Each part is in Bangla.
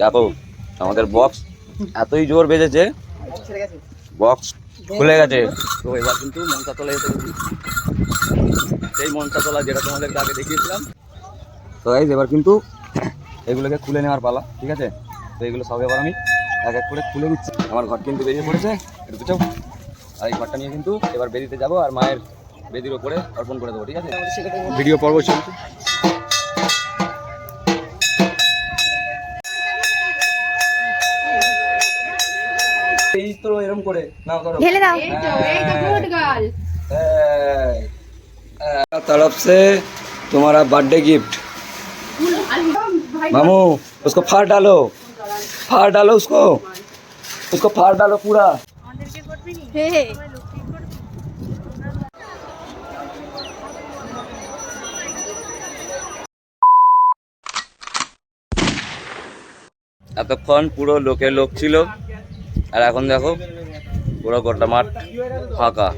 দেখো আমাদের বক্স এতই জোর বেজেছে বক্স খুলে গেছে। তো এবার কিন্তু মনসা তলায়। সেই মনসা তলা যেটা তোমাদেরকে আগে দেখিয়েছিলাম। তো এই এবার কিন্তু এগুলোকে খুলে নেওয়ার পালা ঠিক আছে? তো এগুলো সব এবার আমি এক এক করে খুলে দিচ্ছি আমার ঘর কিন্তু বেরিয়ে পড়েছে একটু পিছাও আর এই ঘরটা নিয়ে কিন্তু এবার বেরিতে যাব আর মায়ের বেদির ওপরে অর্পণ করে দেবো ঠিক আছে? ভিডিও পর্ব চলছে। করে না করো ঢেলে দাও तरफ से तुम्हारा बर्थडे गिफ्ट मामू उसको फाड़ डालो फाड़ डालो उसको उसको फाड़ डालो पूरा হে হে এতক্ষণ পুরো লোকে লোক ছিল আর এখন দেখো পুরো গোটা মাঠ ফাঁকা।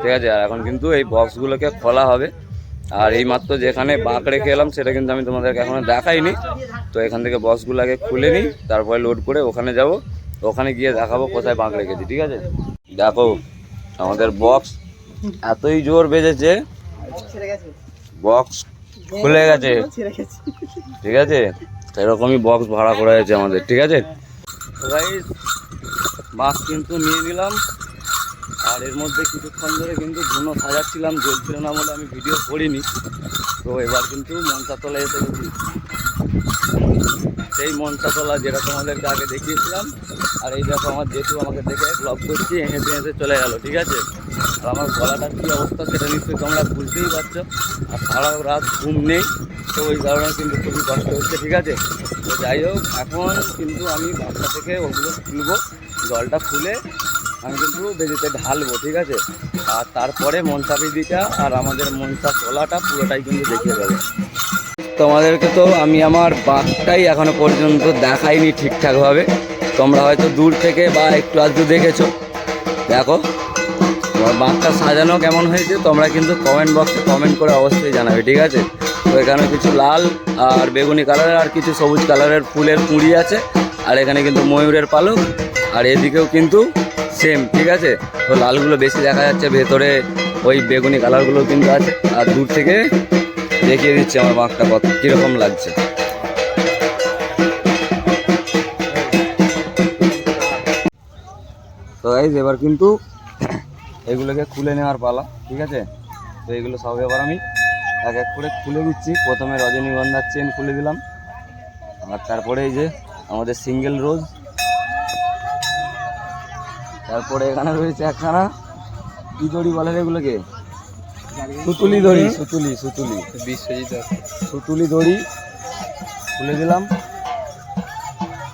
ঠিক আছে? আর এখন কিন্তু এই বক্সগুলোকে খোলা হবে। আর এই মাত্র যেখানে বাঁক রেখে এলাম, সেটা কিন্তু আমি তোমাদেরকে এখনও দেখাইনি। তো এখান থেকে বক্সগুলো আগে খুলে নিই, তারপরে লোড করে ওখানে যাব। ওখানে গিয়ে দেখাবো কোথায় বাঁক রেখেছি, ঠিক আছে? দেখো, আমাদের বক্স এতই জোর বেজেছে। বক্স খুলে গেছে। ঠিক আছে? এরকমই বক্স ভাড়া করা হয়েছে আমাদের, ঠিক আছে? বাস কিন্তু নিয়ে নিলাম। আর এর মধ্যে কিছুক্ষণ ধরে কিন্তু ধুনো সাজাচ্ছিলাম, জ্বলছিল না বলে আমি ভিডিও করিনি। তো এবার কিন্তু মঞ্চাতলায় এসে গেছি। সেই মঞ্চাতলা যেটা তোমাদেরকে আগে দেখিয়েছিলাম, আর এই দেখো আমার জেঠু আমাকে দেখে ব্লগ করছি হেঁটে হেঁটে চলে গেল, ঠিক আছে? আর আমার গলাটার কী অবস্থা সেটা নিশ্চয়ই তোমরা বুঝতেই পারছ। আর সারা রাত ঘুম নেই, তো ওই কারণে কিন্তু খুবই কষ্ট হচ্ছে, ঠিক আছে? তো যাই হোক, এখন কিন্তু আমি বাচ্চা থেকে ওগুলো খুলবো জলটা খুলে আমি কিন্তু বেজিতে ঢালবো, ঠিক আছে? আর তারপরে মনসা বিদিটা আর আমাদের মনসা তোলাটা পুরোটাই কিন্তু দেখিয়ে দেবো। তোমাদেরকে তো আমি আমার বাঘটাই এখনও পর্যন্ত দেখাইনি ঠিকঠাকভাবে। তোমরা হয়তো দূর থেকে বা একটু আধটু দেখেছ। দেখো, তোমার বাঘটা সাজানো কেমন হয়েছে তোমরা কিন্তু কমেন্ট বক্সে কমেন্ট করে অবশ্যই জানাবে, ঠিক আছে? তো এখানে কিছু লাল আর বেগুনি কালারের আর কিছু সবুজ কালারের ফুলের কুঁড়ি আছে। আর এখানে কিন্তু ময়ূরের পালক আর এদিকেও কিন্তু সেম ঠিক আছে? তো লালগুলো বেশি দেখা যাচ্ছে, ভেতরে ওই বেগুনি কালারগুলো কিন্তু আছে। আর দূর থেকে দেখিয়ে দিচ্ছি আমার বাঘটা কত কীরকম লাগছে। তো গাইজ এবার কিন্তু এগুলোকে খুলে নেওয়ার পালা, ঠিক আছে? তো এগুলো সব এবার আমি এক এক করে খুলে দিচ্ছি। প্রথমে রজনীগন্ধার চেন খুলে দিলাম। আর তারপরে এই যে আমাদের সিঙ্গেল রোজ তারপরে এখানে রয়েছে একখানা কি দড়ি বলে এগুলোকে সুতুলি দড়ি। সুতুলি সুতুলি। বিশ্বজিৎ সুতুলি দড়ি খুলে দিলাম।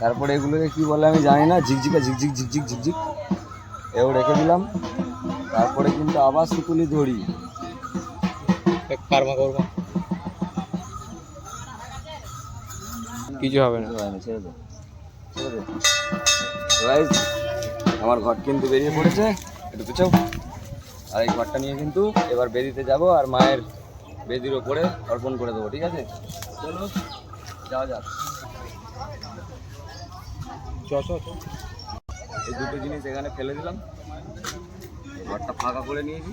তারপরে এগুলোকে কি বলে আমি জানি না ঝিকঝিকা ঝিকঝিক ঝিকঝিক ঝিকঝিক। এও রেখে দিলাম। তারপরে কিন্তু আবার সুতুলি দড়ি। কারমা করবা কিছু হবে না। ছেড়ে দে। ছেড়ে দে। আমার ঘর কিন্তু বেরিয়ে পড়েছে। একটু পিছাও। আর এই ঘরটা নিয়ে কিন্তু এবার বেরিতে যাব আর মায়ের বেদির ওপরে অর্পণ করে দেবো ঠিক আছে? চলো যাওয়া যাক। চ। এই দুটো জিনিস এখানে ফেলে দিলাম। ঘরটা ফাঁকা করে নিয়েছি।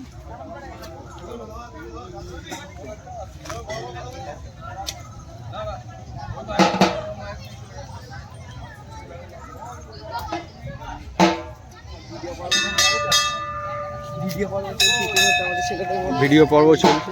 ভিডিও পর্ব চলছে।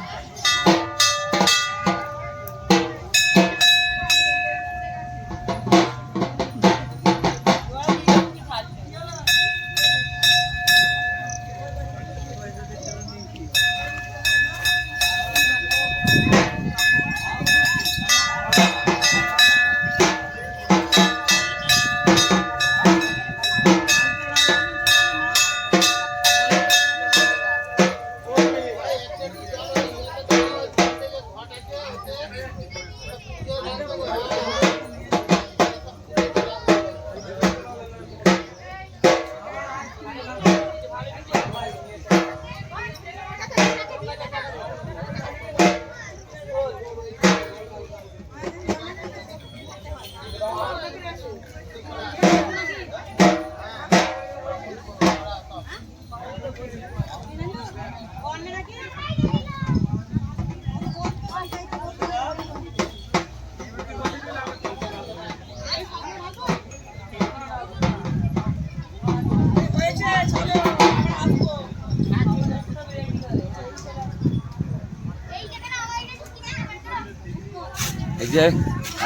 যে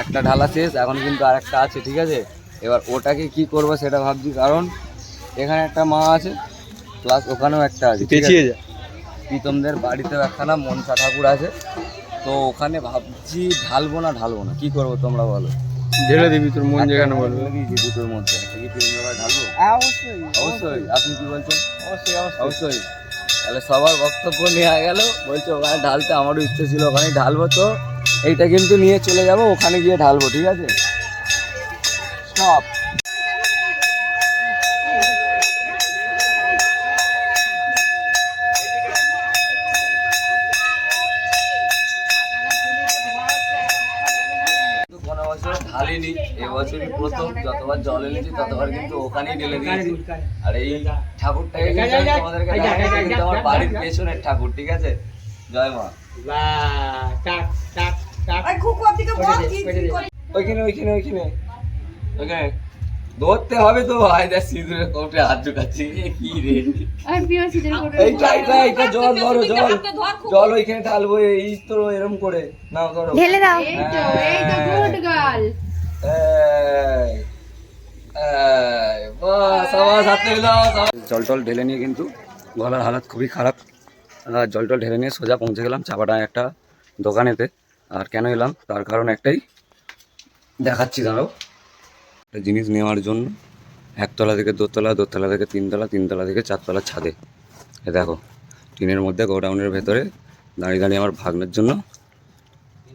একটা ঢালা শেষ এখন কিন্তু আর একটা আছে ঠিক আছে? এবার ওটাকে কি করব সেটা ভাবছি কারণ এখানে একটা মা আছে প্লাস ওখানেও একটা আছে ঠিক আছে? পেঁচিয়ে যা। প্রীতমদের বাড়িতেও একখানা মনসা ঠাকুর আছে তো ওখানে ভাবছি ঢালবো না ঢালবো না কি করব তোমরা বলো? ঢেলে দিবি তোর মন যেখানে বলবে। দুটোর মধ্যে কি ঢালবো? অবশ্যই অবশ্যই আপনি কি বলছেন? অবশ্যই। অবশ্যই। তাহলে সবার বক্তব্য নেওয়া গেল বলছে ওখানে ঢালতে আমারও ইচ্ছে ছিল ওখানে ঢালবো তো। এইটা কিন্তু নিয়ে চলে যাব ওখানে গিয়ে ঢালবো ঠিক আছে? স্টপ কোনো বছর ঢালিনি এবছরই প্রথম যতবার জল এনেছি ততবার কিন্তু ওখানেই ঢেলে দিয়েছি। আর এই ঠাকুরটাকে কিন্তু কিন্তু আমার বাড়ির পেছনের ঠাকুর ঠিক আছে? জয় মা। ওইখানে ওইখানে। ওইখানে ওইখানে ধরতে হবে তো ভাই দেখ সিঁদুরে কোটে হাত ঢুকাচ্ছি। কি রে? এইটা এইটা এইটা জল ধরো জল। জল ওইখানে ঢালবো এই তো এরম করে। নাও ধরো। ঢেলে দাও। এই তো এই তো গুড গার্ল হাতে মিলাও, জল টল ঢেলে নিয়ে কিন্তু গলার হালাত খুবই খারাপ। জল টল ঢেলে নিয়ে সোজা পৌঁছে গেলাম চাপাটায় একটা দোকানেতে। আর কেন এলাম? তার কারণ একটাই। দেখাচ্ছি, দাঁড়াও। একটা জিনিস নেওয়ার জন্য একতলা থেকে দোতলা দোতলা থেকে তিনতলা তিনতলা থেকে চারতলা ছাদে। এ দেখো, টিনের মধ্যে গোডাউনের ভেতরে দাঁড়িয়ে দাঁড়িয়ে আমার ভাগনের জন্য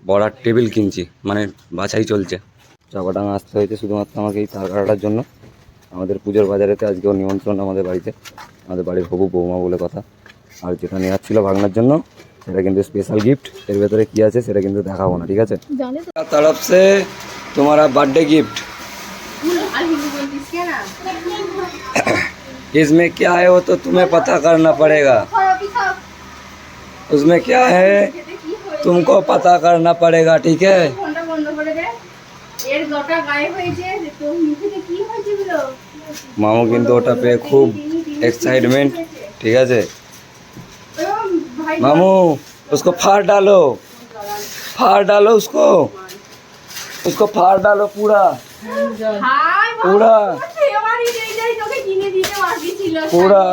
বড়ার টেবিল কিনছি মানে বাছাই চলছে। চাপাডাঙ্গা আসতে হয়েছে শুধুমাত্র আমাকে এই তার কাটার জন্য। আমাদের পুজোর বাজারেতে আজকেও নিমন্ত্রণ আমাদের বাড়িতে। আমাদের বাড়ির হবু বৌমা বলে কথা। আর যেটা নেওয়ার ছিল ভাগনার জন্য সেটা কিন্তু স্পেশাল গিফট এর ভেতরে কি আছে সেটা কিন্তু দেখাবো না ঠিক আছে জানে তো तरफ से तुम्हारा बर्थडे गिफ्ट আর হিন্দু বলতিস কেন इसमें क्या है वो तो तुम्हें पता करना पड़ेगा उसमें क्या है तुमको पता करना पड़ेगा ठीक है ফোনটা বন্ধ করে দে এর গোটা গায়ে হয়েছে যে তোর মুখে কি হয়েছে বলো মামু কিন্তু ওটা পেয়ে খুব एक्साइटमेंट ठीक है ভাই मामू उसको फाड़ डालो फाड़ डालो उसको उसको फाड़ डालो पूरा হাই पूरा ফেভারিট এইটাই তোকে কিনে দিতে বাকি ছিল পুরা।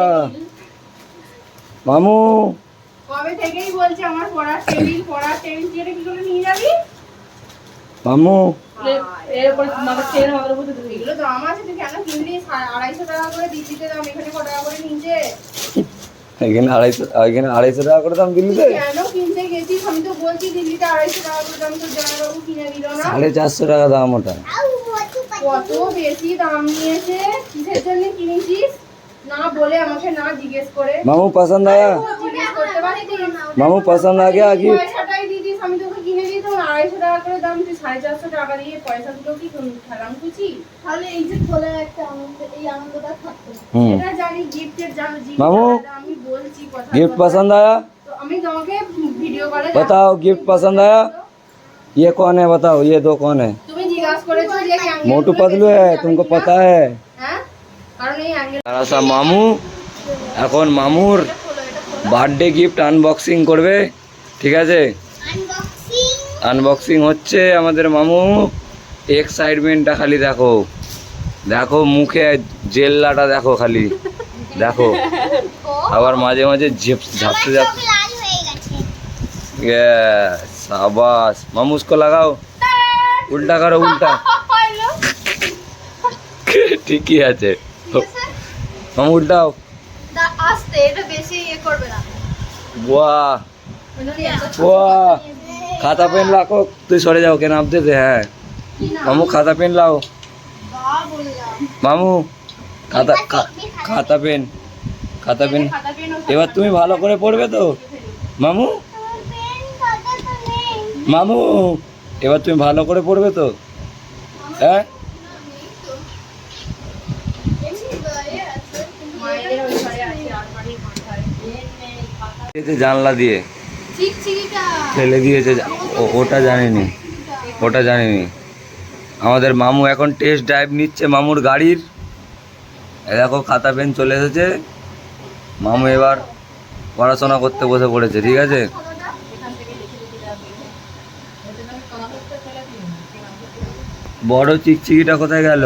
মামু কবে থেকেই বলছে আমার পড়ার টেবিল পড়ার টেবিল তুই এটা কি করে নিয়ে যাবি মামু এগুলো দাম আছে তুই কেন কিনলি সা- আড়াইশো টাকা করে দিল্লিতে দাম এখানে ক টাকা করে নিচে এখানে আড়াইশো এখানে আড়াইশো টাকা করে দাম দিল্লিতে? সাড়ে চারশো টাকা দাম ওটা। কত বেশি দাম নিয়েছে? কিসের জন্য কিনেছিস? না বলে আমাকে না জিজ্ঞেস করে। মামু পছন্দ আয়া মামু পছন্দ আ গয়া কি? আমি তোকে কিনে দিতাম আড়াইশো টাকা করে দাম তুই সাড়ে চারশো টাকা দিয়ে পয়সাগুলো কি খেলাম খুঁজি তাহলে এই যে খোলার একটা আনন্দ এই আনন্দটা থাকতো না। হুম এটা জানি গিফটের জানো মামু, আমি বলছি কথা गिफ्ट पसंद आया তো আমি তোমাকে ভিডিও কলে बताओ गिफ्ट पसंद आया ये कौन है बताओ ये दो कौन है তুমি জিজ্ঞাসা করেছো যে অ্যাঙ্গেল मोटू पतलू है तुमको पता है হ্যাঁ কারণ এই অ্যাঙ্গেল তারা মামু এখন মামুর বার্থডে গিফট আনবক্সিং করবে ঠিক আছে আনবক্সিং হচ্ছে আমাদের মামু এক্সাইটমেন্টটা খালি দেখো। দেখো মুখে জেল্লাটা দেখো খালি। দেখো। আবার মাঝে মাঝে ঝাপসে ঝাপসে সাবাস। মামু উসকো লাগাও। উল্টা করো উল্টা। ঠিকই আছে। মামু উল্টাও। আস্তে এটা বেশি ইয়ে করবে না। বাহ। বাহ। খাতা পেন রাখো তুই সরে যাও কেন আপতে দে হ্যাঁ মামু খাতা পেন লাও মামু খাতা খাতা পেন খাতা পেন এবার তুমি ভালো করে পড়বে তো মামু মামু এবার তুমি ভালো করে পড়বে তো হ্যাঁ জানলা দিয়ে। ফেলে দিয়েছে ওটা জানিনি ওটা জানিনি। আমাদের মামু এখন টেস্ট ড্রাইভ নিচ্ছে মামুর গাড়ির। দেখো, খাতা পেন চলে এসেছে। মামু এবার পড়াশোনা করতে বসে পড়েছে, ঠিক আছে? বড় চিকচিকিটা কোথায় গেল?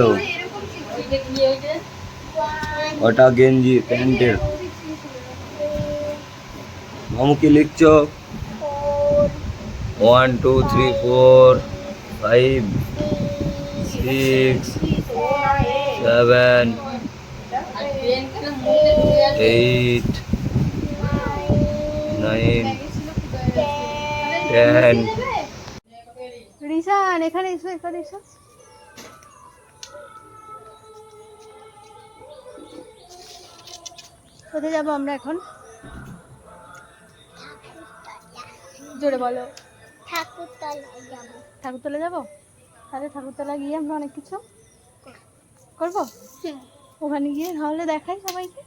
ওটা গেঞ্জি, প্যান্টের। মামু কি লিখছো? One two three four five six seven eight nine ten Rishan এখানে এসো এখানে এসো। কোথায় যাব আমরা এখন? জোরে বলো। ঠাকুরতলা যাব। তাহলে ঠাকুরতলা গিয়ে আমরা অনেক কিছু করব? ওখানে গিয়ে তাহলে দেখাই সবাইকে।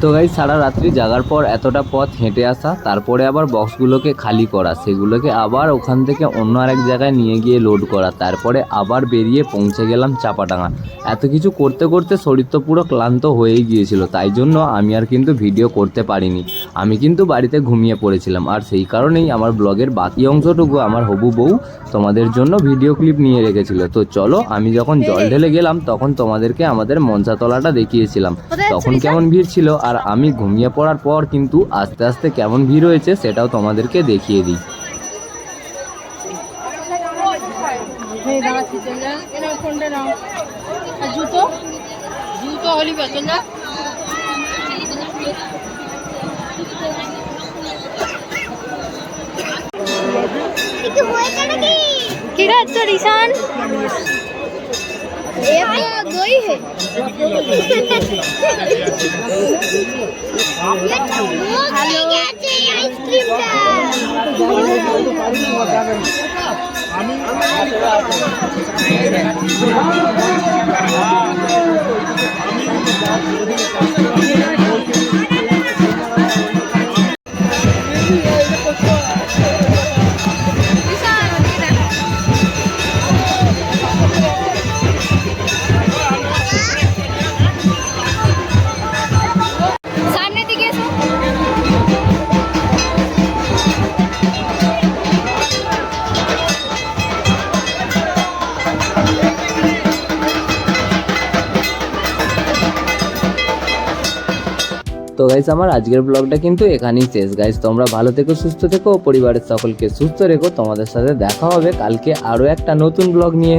তো গাই সারা রাত্রি জাগার পর এতটা পথ হেঁটে আসা তারপরে আবার বক্সগুলোকে খালি করা সেগুলোকে আবার ওখান থেকে অন্য আরেক জায়গায় নিয়ে গিয়ে লোড করা তারপরে আবার বেরিয়ে পৌঁছে গেলাম চাপাডাঙ্গা। এত কিছু করতে করতে শরীর তো পুরো ক্লান্ত হয়েই গিয়েছিল তাই জন্য আমি আর কিন্তু ভিডিও করতে পারিনি। আমি কিন্তু বাড়িতে ঘুমিয়ে পড়েছিলাম। আর সেই কারণেই আমার ব্লগের বাকি অংশটুকু আমার হবু বউ তোমাদের জন্য ভিডিও ক্লিপ নিয়ে রেখেছিল। তো চলো আমি যখন জল ঢেলে গেলাম তখন তোমাদেরকে আমাদের মঞ্চাতলাটা দেখিয়েছিলাম। তখন কেমন ভিড় ছিল আর আমি ঘুমিয়ে পড়ার পর কিন্তু আস্তে আস্তে কেমন ভিড় হয়েছে সেটাও তোমাদেরকে দেখিয়ে দিই। জুতো? জুতো হলি বেতন না किधर? तो रिशान एक दो ही है आइसक्रीम का। গাইস আমার আজকের ব্লগটা কিন্তু এখানেই শেষ। গাইস তোমরা ভালো থেকো, সুস্থ থেকো, পরিবারের সকলকে সুস্থ রেখো। তোমাদের সাথে দেখা হবে কালকে আরও একটা নতুন ব্লগ নিয়ে।